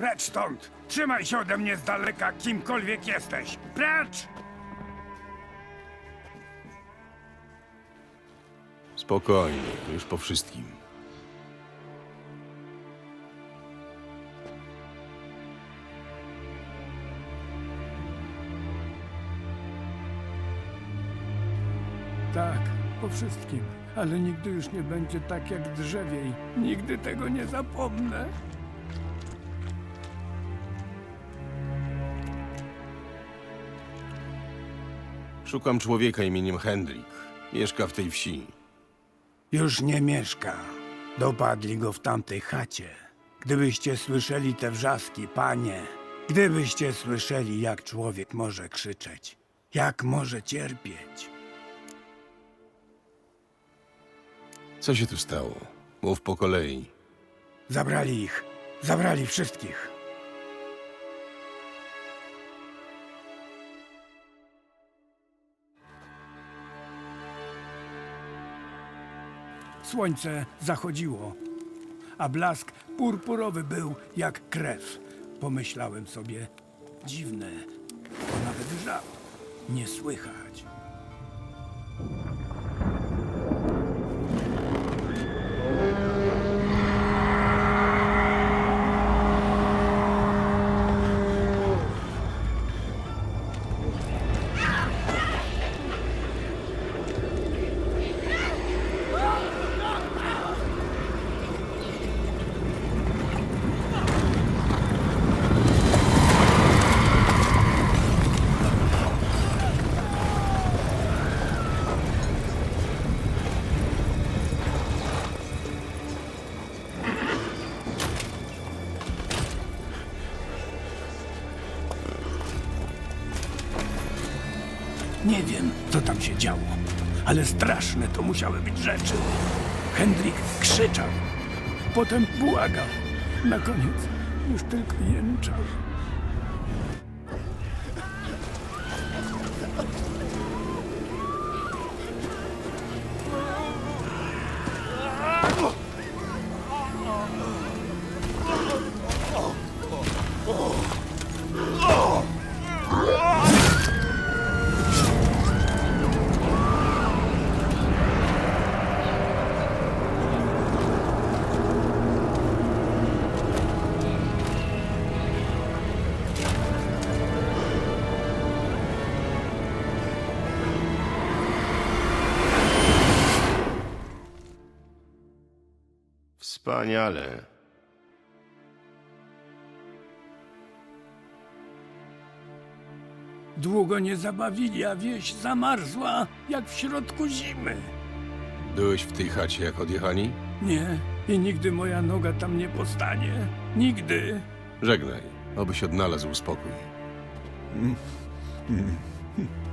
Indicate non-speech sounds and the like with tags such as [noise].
Precz stąd! Trzymaj się ode mnie z daleka, kimkolwiek jesteś! Precz! Spokojnie, już po wszystkim. Tak, po wszystkim. Ale nigdy już nie będzie tak jak drzewiej. Nigdy tego nie zapomnę. Szukam człowieka imieniem Hendrik. Mieszka w tej wsi. Już nie mieszka. Dopadli go w tamtej chacie. Gdybyście słyszeli te wrzaski, panie, gdybyście słyszeli, jak człowiek może krzyczeć, jak może cierpieć. Co się tu stało? Mów po kolei. Zabrali ich, zabrali wszystkich. Słońce zachodziło, a blask purpurowy był jak krew. Pomyślałem sobie, dziwne, bo nawet żab nie słychać. Nie wiem, co tam się działo, ale straszne to musiały być rzeczy. Hendrik krzyczał, potem błagał. Na koniec już tylko jęczał. Wspaniale. Długo nie zabawili, a wieś zamarzła jak w środku zimy. Byłeś w tej chacie, jak odjechali? Nie, i nigdy moja noga tam nie postanie. Nigdy. Żegnaj, obyś odnalazł spokój. [laughs]